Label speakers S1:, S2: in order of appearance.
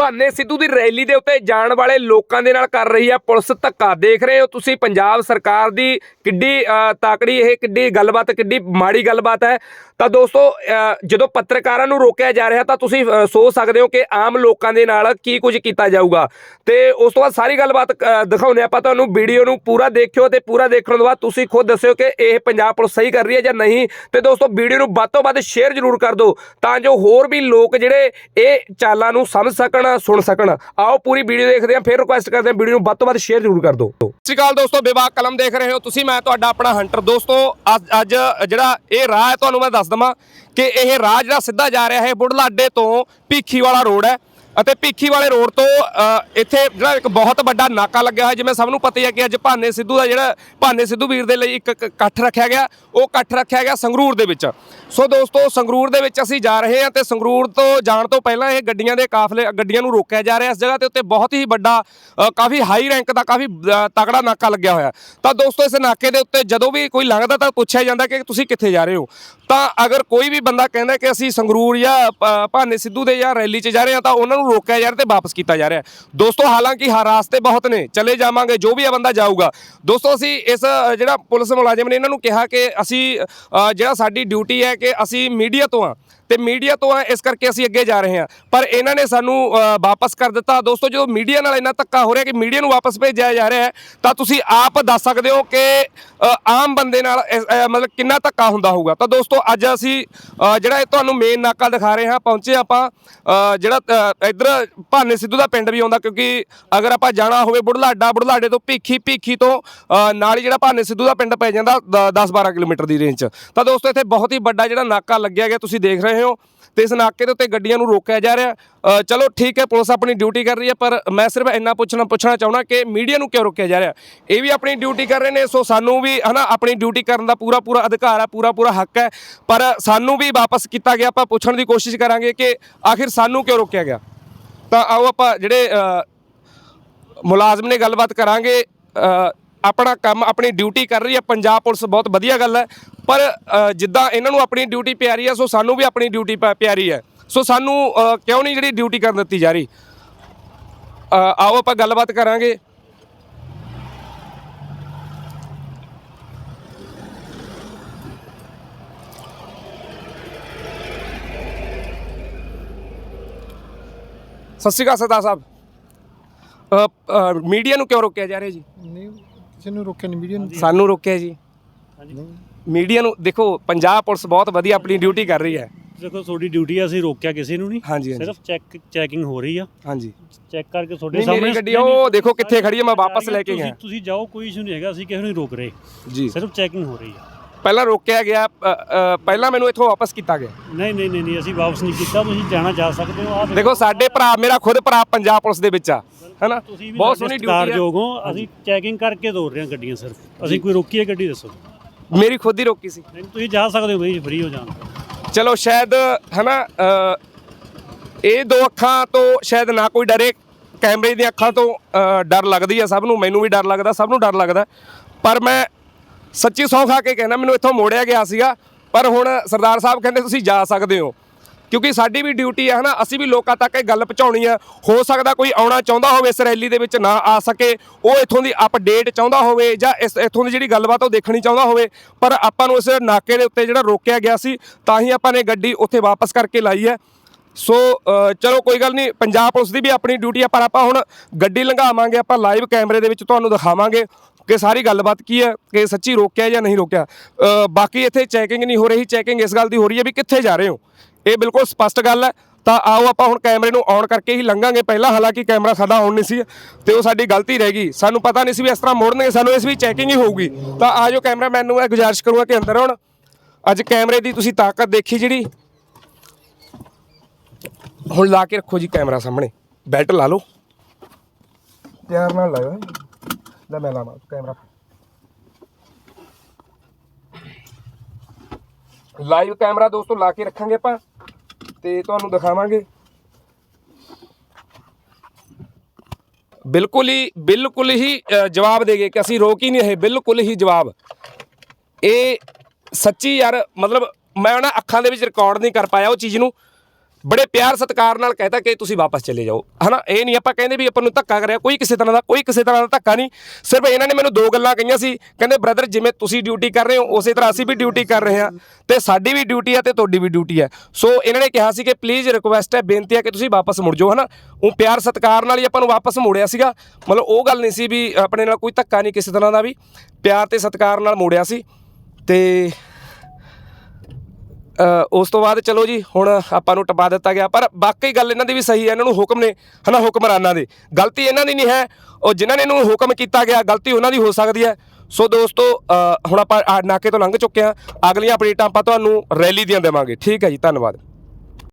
S1: ਭਾਨੇ ਸਿੱਧੂ ਦੀ rally ਦੇ ਉੱਤੇ ਜਾਣ ਵਾਲੇ ਲੋਕਾਂ ਦੇ ਨਾਲ ਕਰ ਰਹੀ ਹੈ ਪੁਲਿਸ ਧੱਕਾ। ਦੇਖ ਰਹੇ ਹੋ ਤੁਸੀਂ ਪੰਜਾਬ ਸਰਕਾਰ ਦੀ ਕਿੱਡੀ ਅ, ਤਾਕੜੀ ਇਹ ਕਿੱਡੀ ਗੱਲਬਾਤ ਕਿੱਡੀ ਮਾੜੀ ਗੱਲਬਾਤ ਹੈ। ਤਾਂ ਦੋਸਤੋ ਜਦੋਂ ਪੱਤਰਕਾਰਾਂ ਨੂੰ ਰੋਕਿਆ ਜਾ ਰਿਹਾ ਤਾਂ ਤੁਸੀਂ ਸੋਚ ਸਕਦੇ ਹੋ ਕਿ ਆਮ ਲੋਕਾਂ ਦੇ ਨਾਲ ਕੀ ਕੁਝ ਕੀਤਾ ਜਾਊਗਾ। ਤੇ ਉਸ ਤੋਂ ਬਾਅਦ ਸਾਰੀ ਗੱਲਬਾਤ ਅ, ਦਿਖਾਉਂਦੇ ਆਪਾਂ ਤੁਹਾਨੂੰ ਵੀਡੀਓ ਨੂੰ ਪੂਰਾ ਦੇਖਿਓ ਤੇ ਪੂਰਾ ਦੇਖਣ ਤੋਂ ਬਾਅਦ ਤੁਸੀਂ ਖੁਦ ਦੱਸਿਓ ਕਿ ਇਹ ਪੰਜਾਬ ਪੁਲਿਸ ਸਹੀ ਕਰ ਰਹੀ ਹੈ ਜਾਂ ਨਹੀਂ। ਤੇ ਦੋਸਤੋ ਵੀਡੀਓ ਨੂੰ ਵੱਧ ਤੋਂ ਵੱਧ ਸ਼ੇਅਰ ਜ਼ਰੂਰ ਕਰ ਦਿਓ ਤਾਂ ਜੋ ਹੋਰ ਵੀ ਲੋਕ ਜਿਹੜੇ ਇਹ ਚਾਲਾਂ ਨੂੰ ਸਮਝ ਸਕਣ ਸੁਣ ਸਕਣ। ਆਓ ਪੂਰੀ ਵੀਡੀਓ ਦੇਖਦੇ ਹਾਂ ਫਿਰ ਰਿਕੁਐਸਟ ਕਰਦੇ ਹਾਂ ਵੀਡੀਓ ਨੂੰ ਵੱਧ ਤੋਂ ਵੱਧ ਸ਼ੇਅਰ ਜ਼ਰੂਰ ਕਰ ਦਿਓ। ਸਤਿ ਸ਼੍ਰੀ ਅਕਾਲ ਦੋਸਤੋ ਵਿਵਾਕ ਕਲਮ ਦੇਖ ਰਹੇ ਹੋ ਤੁਸੀਂ ਮੈਂ ਤੁਹਾਡਾ ਆਪਣਾ ਹੰਟਰ ਦੋਸਤੋ ਅੱਜ ਅੱਜ ਜਿਹੜਾ ਇਹ ਰਾਹ ਹੈ ਤੁਹਾਨੂੰ ਮੈਂ ਦੱਸ ਦਵਾਂ ਕਿ ਇਹ ਰਾਹ ਜਿਹੜਾ ਸਿੱਧਾ ਜਾ ਰਿਹਾ ਹੈ ਬੁਢਲਾ ਤੋਂ ਭੀਖੀ ਵਾਲਾ ਰੋਡ ਹੈ। ਅਤੇ ਭੀਖੀ ਵਾਲੇ ਰੋਡ ਤੋਂ ਇੱਥੇ ਜਿਹੜਾ ਇੱਕ ਬਹੁਤ ਵੱਡਾ ਨਾਕਾ ਲੱਗਿਆ ਹੋਇਆ, ਜਿਵੇਂ ਸਭ ਨੂੰ ਪਤਾ ਹੀ ਹੈ ਕਿ ਅੱਜ ਭਾਨੇ ਸਿੱਧੂ ਦਾ ਜਿਹੜਾ ਭਾਨੇ ਸਿੱਧੂ ਵੀਰ ਦੇ ਲਈ ਇੱਕ ਇਕੱਠ ਰੱਖਿਆ ਗਿਆ, ਉਹ ਇਕੱਠ ਰੱਖਿਆ ਗਿਆ ਸੰਗਰੂਰ ਦੇ ਵਿੱਚ। ਸੋ ਦੋਸਤੋ, ਸੰਗਰੂਰ ਦੇ ਵਿੱਚ ਅਸੀਂ ਜਾ ਰਹੇ ਹਾਂ ਤੇ ਸੰਗਰੂਰ ਤੋਂ ਜਾਣ ਤੋਂ ਪਹਿਲਾਂ ਇਹ ਗੱਡੀਆਂ ਦੇ ਕਾਫਲੇ, ਗੱਡੀਆਂ ਨੂੰ ਰੋਕਿਆ ਜਾ ਰਿਹਾ ਇਸ ਜਗ੍ਹਾ ਦੇ ਉੱਤੇ ਬਹੁਤ ਹੀ ਵੱਡਾ ਕਾਫੀ ਹਾਈ ਰੈਂਕ ਦਾ ਕਾਫੀ ਤਗੜਾ ਨਾਕਾ ਲੱਗਿਆ ਹੋਇਆ। ਤਾਂ ਦੋਸਤੋ, ਇਸ ਨਾਕੇ ਦੇ ਉੱਤੇ ਜਦੋਂ ਵੀ ਕੋਈ ਲੰਘਦਾ ਤਾਂ ਪੁੱਛਿਆ ਜਾਂਦਾ ਕਿ ਤੁਸੀਂ ਕਿੱਥੇ ਜਾ ਰਹੇ ਹੋ? ਤਾਂ ਅਗਰ ਕੋਈ ਵੀ ਬੰਦਾ ਕਹਿੰਦਾ ਕਿ ਅਸੀਂ ਸੰਗਰੂਰ ਜਾਂ ਭਾਨੇ ਸਿੱਧੂ ਦੇ ਜਾਂ ਰੈਲੀ 'ਚ ਜਾ ਰਹੇ ਹਾਂ, ਤਾਂ ਉਹਨਾਂ ਨੂੰ ਰੋਕਿਆ ਜਾ ਰਿਹਾ ਤੇ ਵਾਪਸ ਕੀਤਾ ਜਾ ਰਿਹਾ। ਦੋਸਤੋ, ਹਾਲਾਂਕਿ ਹਰ ਰਾਸਤੇ ਬਹੁਤ ਨੇ, ਚਲੇ ਜਾਵਾਂਗੇ, ਜੋ ਵੀ ਇਹ ਬੰਦਾ ਜਾਊਗਾ। ਦੋਸਤੋ, ਅਸੀਂ ਇਸ ਜਿਹੜਾ ਪੁਲਿਸ ਮੁਲਾਜ਼ਮ ਨੇ ਇਹਨਾਂ ਨੂੰ ਕਿਹਾ ਕਿ ਅਸੀਂ ਜਿਹੜਾ ਸਾਡੀ ਡਿਊਟੀ ਹੈ ਕਿ ਅਸੀਂ ਮੀਡੀਆ ਤੋਂ ਆ, ਤੇ ਮੀਡੀਆ ਤੋਂ ਆ, ਇਸ ਕਰਕੇ ਅਸੀਂ ਅੱਗੇ ਜਾ ਰਹੇ ਹਾਂ। ਪਰ ਇਹਨਾਂ ਨੇ ਸਾਨੂੰ ਵਾਪਸ ਕਰ ਦਿੱਤਾ। ਦੋਸਤੋ, ਜਦੋਂ ਮੀਡੀਆ ਨਾਲ ਇੰਨਾ ਧੱਕਾ ਹੋ ਰਿਹਾ ਕਿ ਮੀਡੀਆ ਨੂੰ ਵਾਪਸ ਭੇਜਿਆ ਜਾ ਰਿਹਾ ਹੈ, ਤਾਂ ਤੁਸੀਂ ਆਪ ਦੱਸ ਸਕਦੇ ਹੋ ਕਿ ਆਮ ਬੰਦੇ ਨਾਲ ਮਤਲਬ ਕਿੰਨਾ ਧੱਕਾ ਹੁੰਦਾ ਹੋਊਗਾ। ਤਾਂ ਦੋਸਤੋ, ਅੱਜ ਅਸੀਂ ਜਿਹੜਾ ਤੁਹਾਨੂੰ ਮੇਨ ਨਾਕਾ ਦਿਖਾ ਰਹੇ ਹਾਂ, ਪਹੁੰਚੇ ਆਪਾਂ ਜਿਹੜਾ ਇੱਧਰ ਭਾਨੇ ਸਿੱਧੂ ਦਾ ਪਿੰਡ ਵੀ ਆਉਂਦਾ, ਕਿਉਂਕਿ ਅਗਰ ਆਪਾਂ ਜਾਣਾ ਹੋਵੇ ਬੁਢਲਾਡਾ, ਬੁਢਲਾਡੇ ਤੋਂ ਭੀਖੀ ਭੀਖੀ ਤੋਂ ਨਾਲ ਹੀ ਜਿਹੜਾ ਭਾਨੇ ਸਿੱਧੂ ਦਾ ਪਿੰਡ ਪੈ ਜਾਂਦਾ 10-12 ਕਿਲੋਮੀਟਰ ਦੀ ਰੇਂਜ 'ਚ। ਤਾਂ ਦੋਸਤੋ, ਇੱਥੇ ਬਹੁਤ ਹੀ ਵੱਡਾ ਜਿਹੜਾ ਨਾਕਾ ਲੱਗਿਆ ਗਿਆ, ਤੁਸੀਂ ਦੇਖ ਰਹੇ ਹੋ। ਤੇ ਇਸ ਨਾਕੇ ਦੇ ਉੱਤੇ ਗੱਡੀਆਂ ਨੂੰ ਰੋਕਿਆ ਜਾ ਰਿਹਾ। ਚਲੋ ਠੀਕ ਹੈ, ਪੁਲਿਸ ਆਪਣੀ ਡਿਊਟੀ ਕਰ ਰਹੀ ਹੈ, ਪਰ ਮੈਂ ਸਿਰਫ ਇੰਨਾ ਪੁੱਛਣਾ ਪੁੱਛਣਾ ਚਾਹੁੰਦਾ ਕਿ ਮੀਡੀਆ ਨੂੰ ਕਿਉਂ ਰੋਕਿਆ ਜਾ ਰਿਹਾ? ਇਹ ਵੀ ਆਪਣੀ ਡਿਊਟੀ ਕਰ ਰਹੇ ਨੇ, ਸੋ ਸਾਨੂੰ ਵੀ, ਹਨਾ, ਆਪਣੀ ਡਿਊਟੀ ਕਰਨ ਦਾ ਪੂਰਾ ਪੂਰਾ ਅਧਿਕਾਰ ਹੈ, ਪੂਰਾ ਪੂਰਾ ਹੱਕ ਹੈ। ਪਰ ਸਾਨੂੰ ਵੀ ਵਾਪਸ ਕੀਤਾ ਗਿਆ, ਆਪਾਂ ਪੁੱਛਣ ਦੀ ਕੋਸ਼ਿਸ਼ ਕਰਾਂਗੇ ਕਿ ਆਖਿਰ ਸਾਨੂੰ ਕਿਉਂ ਰੋਕਿਆ ਗਿਆ? ਤਾਂ ਆਓ ਆਪਾਂ ਜਿਹੜੇ ਮੁਲਾਜ਼ਮ ਨੇ ਗੱਲਬਾਤ ਕਰਾਂਗੇ। ਆਪਣਾ ਕੰਮ, ਆਪਣੀ ਡਿਊਟੀ ਕਰ ਰਹੀ ਹੈ ਪੰਜਾਬ ਪੁਲਿਸ, ਬਹੁਤ ਵਧੀਆ ਗੱਲ ਹੈ। ਪਰ ਜਿੱਦਾਂ ਇਹਨਾਂ ਨੂੰ ਆਪਣੀ ਡਿਊਟੀ ਪਿਆਰੀ ਹੈ, ਸੋ ਸਾਨੂੰ ਵੀ ਆਪਣੀ ਡਿਊਟੀ ਪ- ਪਿਆਰੀ ਹੈ। ਸੋ ਸਾਨੂੰ ਕਿਉਂ ਨਹੀਂ ਜਿਹੜੀ ਡਿਊਟੀ ਕਰਨ ਦਿੱਤੀ ਜਾ ਰਹੀ? ਆਓ ਆਪਾਂ ਗੱਲਬਾਤ ਕਰਾਂਗੇ। ਸਤਿ ਸ਼੍ਰੀ ਅਕਾਲ ਸਰਦਾਰ ਸਾਹਿਬ। ਮੀਡੀਆ ਨੂੰ ਕਿਉਂ ਰੋਕਿਆ ਜਾ ਰਿਹਾ ਜੀ?
S2: ਨਹੀਂ ਕਿਸੇ ਨੂੰ ਰੋਕਿਆ ਨਹੀਂ ਵੀਡੀਓ ਨੂੰ
S1: ਸਾਨੂੰ ਰੋਕਿਆ। ਜੀ। ਮੀਡੀਆ ਨੂੰ ਦੇਖੋ ਪੰਜਾਬ ਪੁਲਿਸ ਬਹੁਤ ਵਧੀਆ ਆਪਣੀ ਡਿਊਟੀ ਕਰ ਰਹੀ ਹੈ।
S3: ਦੇਖੋ ਤੁਹਾਡੀ ਡਿਊਟੀ ਆ ਅਸੀਂ ਰੋਕਿਆ ਕਿਸੇ ਨੂੰ ਨਹੀਂ। ਸਿਰਫ ਚੈੱਕ ਚੈਕਿੰਗ ਹੋ ਰਹੀ ਆ।
S1: ਹਾਂਜੀ।
S3: ਚੈੱਕ ਕਰਕੇ ਤੁਹਾਡੇ ਸਾਹਮਣੇ
S1: ਮੇਰੀ ਗੱਡੀ ਉਹ ਦੇਖੋ ਕਿੱਥੇ ਖੜੀ ਹੈ, ਮੈਂ ਵਾਪਸ ਲੈ ਕੇ
S3: ਤੁਸੀਂ-
S1: ਗਿਆ।
S3: ਤੁਸੀਂ ਜਾਓ ਕੋਈ ਇਸ਼ੂ ਨਹੀਂ ਹੈਗਾ ਅਸੀਂ ਕਿਸੇ ਨੂੰ ਨਹੀਂ ਰੋਕ ਰਹੇ।
S1: ਜੀ।
S3: ਸਿਰਫ ਚੈਕਿੰਗ ਹੋ ਰਹੀ ਆ।
S1: ਪਹਿਲਾਂ ਰੋਕਿਆ ਗਿਆ ਅ, ਅ, ਪਹਿਲਾਂ ਮੈਨੂੰ ਇੱਥੋਂ ਵਾਪਸ ਕੀਤਾ ਗਿਆ।
S3: ਨਹੀਂ ਨਹੀਂ ਨਹੀਂ ਨਹੀਂ ਅਸੀਂ ਵਾਪਸ ਨਹੀਂ ਕੀਤਾ ਤੁਸੀਂ ਜਾਣਾ ਜਾ ਸਕਦੇ ਹੋ ਆ
S1: ਦੇਖੋ। ਸਾਡੇ ਭਰਾ ਮੇਰਾ ਖੁਦ ਭਰਾ ਪੰਜਾਬ ਪੁਲਿਸ ਦੇ ਵਿੱਚ ਆ ਹੈਨਾ?
S3: ਤੁਸੀਂ ਵੀ
S1: ਬਹੁਤ ਸੋਹਣੀ ਡਿਊਟੀ ਹੈ
S3: ਹੋ ਅਸੀਂ ਚੈਕਿੰਗ ਕਰਕੇ ਦੌੜ ਰਹੇ ਹਾਂ ਗੱਡੀਆਂ ਸਿਰਫ। ਅਸੀਂ ਕੋਈ ਰੋਕੀ ਹੈ ਗੱਡੀ ਦੱਸੋ।
S1: ਮੇਰੀ ਖੁਦ ਹੀ ਰੋਕੀ ਸੀ।
S3: ਨਹੀਂ ਤੁਸੀਂ ਜਾ ਸਕਦੇ ਹੋ ਬਈ ਫ੍ਰੀ ਹੋ ਜਾਣ।
S1: ਚਲੋ ਸ਼ਾਇਦ ਹੈਨਾ ਅ, ਇਹ ਦੋ ਅੱਖਾਂ ਤੋਂ ਸ਼ਾਇਦ ਨਾ ਕੋਈ ਡਰੇ ਕੈਮਰੇ ਦੀਆਂ ਅੱਖਾਂ ਤੋਂ ਅ, ਡਰ ਲੱਗਦੀ ਆ ਸਭ ਨੂੰ ਮੈਨੂੰ ਵੀ ਡਰ ਲੱਗਦਾ ਸਭ ਨੂੰ ਡਰ ਲੱਗਦਾ। ਪਰ ਮੈਂ ਸੱਚੀ ਸੌਂ ਖਾ ਕੇ ਕਹਿੰਦਾ ਮੈਨੂੰ ਇੱਥੋਂ ਮੋੜਿਆ ਗਿਆ ਸੀਗਾ, ਪਰ ਹੁਣ ਸਰਦਾਰ ਸਾਹਿਬ ਕਹਿੰਦੇ ਤੁਸੀਂ ਜਾ ਸਕਦੇ ਹੋ। ਕਿਉਂਕਿ ਸਾਡੀ ਵੀ ਡਿਊਟੀ ਹੈ ਹਨਾ, ਅਸੀਂ ਵੀ ਲੋਕਾਂ ਤੱਕ ਇਹ ਗੱਲ ਪਹੁੰਚਾਉਣੀ ਹੈ ਹੋ ਸਕਦਾ ਕੋਈ ਆਉਣਾ ਚਾਹੁੰਦਾ ਹੋਵੇ ਇਸ ਰੈਲੀ ਦੇ ਵਿੱਚ ਨਾ ਆ ਸਕੇ, ਉਹ ਇੱਥੋਂ ਦੀ ਅਪਡੇਟ ਚਾਹੁੰਦਾ ਹੋਵੇ ਜਾਂ ਇਸ, ਇੱਥੋਂ ਦੀ ਜਿਹੜੀ ਗੱਲਬਾਤ ਉਹ ਦੇਖਣੀ ਚਾਹੁੰਦਾ ਹੋਵੇ। ਪਰ ਆਪਾਂ ਨੂੰ ਇਸ ਨਾਕੇ ਦੇ ਉੱਤੇ ਜਿਹੜਾ ਰੋਕਿਆ ਗਿਆ ਸੀ, ਤਾਂ ਹੀ ਆਪਾਂ ਨੇ ਗੱਡੀ ਉੱਥੇ ਵਾਪਸ ਕਰਕੇ ਲਾਈ ਹੈ। ਸੋ ਚਲੋ ਕੋਈ ਗੱਲ ਨਹੀਂ, ਪੰਜਾਬ ਪੁਲਿਸ ਦੀ ਵੀ ਆਪਣੀ ਡਿਊਟੀ ਹੈ ਪਰ ਆਪਾਂ ਹੁਣ ਗੱਡੀ ਲੰਘਾਵਾਂਗੇ, ਆਪਾਂ ਲਾਈਵ ਕੈਮਰੇ ਦੇ ਵਿੱਚ ਤੁਹਾਨੂੰ ਦਿਖਾਵਾਂਗੇ। ਕਿ ਸਾਰੀ ਗੱਲਬਾਤ ਕੀ ਹੈ, ਕਿ ਸੱਚੀ ਰੋਕਿਆ ਜਾਂ ਨਹੀਂ ਰੋਕਿਆ। ਬਾਕੀ ਇੱਥੇ ਚੈਕਿੰਗ ਨਹੀਂ ਹੋ ਰਹੀ ਚੈਕਿੰਗ ਇਸ ਗੱਲ ਦੀ ਹੋ ਰਹੀ ਹੈ ਵੀ ਕਿੱਥੇ ਜਾ ਰਹੇ ਹੋ। ਇਹ ਬਿਲਕੁਲ ਸਪਸ਼ਟ ਗੱਲ ਹੈ। ਤਾਂ ਆਓ ਆਪਾਂ ਹੁਣ ਕੈਮਰੇ ਨੂੰ ਔਨ ਕਰਕੇ ਹੀ ਲੰਘਾਂਗੇ। ਪਹਿਲਾਂ ਹਾਲਾਂਕਿ ਕੈਮਰਾ ਸਾਡਾ ਔਨ ਨਹੀਂ ਸੀ ਤੇ ਉਹ ਸਾਡੀ ਗਲਤੀ ਰਹਿ ਗਈ। ਸਾਨੂੰ ਪਤਾ ਨਹੀਂ ਸੀ ਵੀ ਇਸ ਤਰ੍ਹਾਂ ਮੋੜਨਗੇ, ਸਾਨੂੰ ਇਸ ਵੀ ਚੈਕਿੰਗ ਹੀ ਹੋਊਗੀ। ਤਾਂ ਆਜੋ ਕੈਮਰਾਮੈਨ ਨੂੰ ਮੈਂ ਗੁਜ਼ਾਰਿਸ਼ ਕਰੂੰਗਾ ਕਿ ਅੰਦਰ ਆਉਣ। ਅੱਜ ਕੈਮਰੇ ਦੀ ਤੁਸੀਂ ਤਾਕਤ ਦੇਖੀ ਜਿਹੜੀ। ਹੁਣ ਲਾ ਕੇ ਰੱਖੋ ਜੀ ਕੈਮਰਾ ਸਾਹਮਣੇ। ਬੈਲਟ ਲਾ ਲਓ। ਪਿਆਰ ਨਾਲ ਲਾਓ ਲੈ ਮੈਂ ਲਾਵਾਂ, ਕੈਮਰਾ। ਲਾਈਵ ਕੈਮਰਾ ਦੋਸਤੋ ਲਾ ਕੇ ਰੱਖਾਂਗੇ ਆਪਾਂ, ਤੇ ਤੁਹਾਨੂੰ ਦਿਖਾਵਾਂਗੇ। ਬਿਲਕੁਲ ਹੀ ਬਿਲਕੁਲ ਹੀ ਜਵਾਬ ਦੇ ਗਏ ਕਿ ਅਸੀਂ ਰੋਕ ਹੀ ਨਹੀਂ ਰਹੇ, ਬਿਲਕੁਲ ਹੀ ਜਵਾਬ। ਇਹ ਸੱਚੀ ਯਾਰ, ਮਤਲਬ ਮੈਂ ਉਹਨਾਂ ਅੱਖਾਂ ਦੇ ਵਿੱਚ ਰਿਕਾਰਡ ਨਹੀਂ ਕਰ ਪਾਇਆ ਉਹ ਚੀਜ਼ ਨੂੰ। ਬੜੇ ਪਿਆਰ ਸਤਿਕਾਰ ਨਾਲ ਕਹਿਤਾ ਕਿ ਤੁਸੀਂ ਵਾਪਸ ਚਲੇ ਜਾਓ। ਹਨਾ? ਇਹ ਨਹੀਂ ਆਪਾਂ ਕਹਿੰਦੇ ਵੀ ਆਪਾਂ ਨੂੰ ਧੱਕਾ ਕਰਿਆ, ਕੋਈ ਕਿਸੇ ਤਰ੍ਹਾਂ ਦਾ, ਕੋਈ ਕਿਸੇ ਤਰ੍ਹਾਂ ਦਾ ਧੱਕਾ ਨਹੀਂ। ਸਿਰਫ ਇਹਨਾਂ ਨੇ ਮੈਨੂੰ ਦੋ ਗੱਲਾਂ ਕਹੀਆਂ ਸੀ। ਕਹਿੰਦੇ ਬ੍ਰਦਰ ਜਿਵੇਂ ਤੁਸੀਂ ਡਿਊਟੀ ਕਰ ਰਹੇ ਹੋ, ਉਸੇ ਤਰ੍ਹਾਂ ਅਸੀਂ ਵੀ ਡਿਊਟੀ ਕਰ ਰਹੇ ਹਾਂ। ਤੇ ਸਾਡੀ ਵੀ ਡਿਊਟੀ ਹੈ ਤੇ ਤੁਹਾਡੀ ਵੀ ਡਿਊਟੀ ਹੈ ਸੋ ਇਹਨਾਂ ਨੇ ਕਿਹਾ ਸੀ ਕਿ ਪਲੀਜ਼ ਰਿਕੁਐਸਟ ਹੈ, ਬੇਨਤੀ ਹੈ ਕਿ ਤੁਸੀਂ ਵਾਪਸ ਮੁੜ ਜਾਓ, ਹਨਾ? ਉਹ ਪਿਆਰ ਸਤਿਕਾਰ ਨਾਲ ਹੀ ਆਪਾਂ ਨੂੰ ਵਾਪਸ ਮੋੜਿਆ ਸੀਗਾ। ਮਤਲਬ ਉਹ ਗੱਲ ਨਹੀਂ ਸੀ ਵੀ ਆਪਣੇ ਨਾਲ ਕੋਈ ਧੱਕਾ ਨਹੀਂ ਕਿਸੇ ਤਰ੍ਹਾਂ ਦਾ ਵੀ। ਪਿਆਰ ਤੇ ਸਤਿਕਾਰ ਨਾਲ ਮੋੜਿਆ ਸੀ। ਤੇ ਉਸ ਤੋਂ ਬਾਅਦ ਚਲੋ ਜੀ, ਹੁਣ ਆਪਾਂ ਨੂੰ ਟਪਾ ਦਿੱਤਾ ਗਿਆ, ਪਰ ਬਾਕੀ ਗੱਲ ਇਹਨਾਂ ਦੀ ਵੀ ਸਹੀ ਹੈ, ਇਹਨਾਂ ਨੂੰ ਹੁਕਮ ਨੇ, ਹਨਾ, ਹੁਕਮਰਾਨਾਂ ਦੇ। ਗਲਤੀ ਇਹਨਾਂ ਦੀ ਨਹੀਂ ਹੈ, ਉਹ ਜਿਨ੍ਹਾਂ ਨੇ ਇਹਨੂੰ ਹੁਕਮ ਕੀਤਾ ਗਿਆ, ਗਲਤੀ ਉਹਨਾਂ ਦੀ ਹੋ ਸਕਦੀ ਹੈ। ਸੋ ਦੋਸਤੋ ਹੁਣ ਆਪਾਂ ਨਾਕੇ ਤੋਂ ਲੰਘ ਚੁੱਕੇ ਹਾਂ। ਅਗਲੀਆਂ ਅਪਡੇਟਾਂ ਆਪਾਂ ਤੁਹਾਨੂੰ ਰੈਲੀ ਦੀਆਂ ਦੇਵਾਂਗੇ। ਠੀਕ ਹੈ ਜੀ, ਧੰਨਵਾਦ।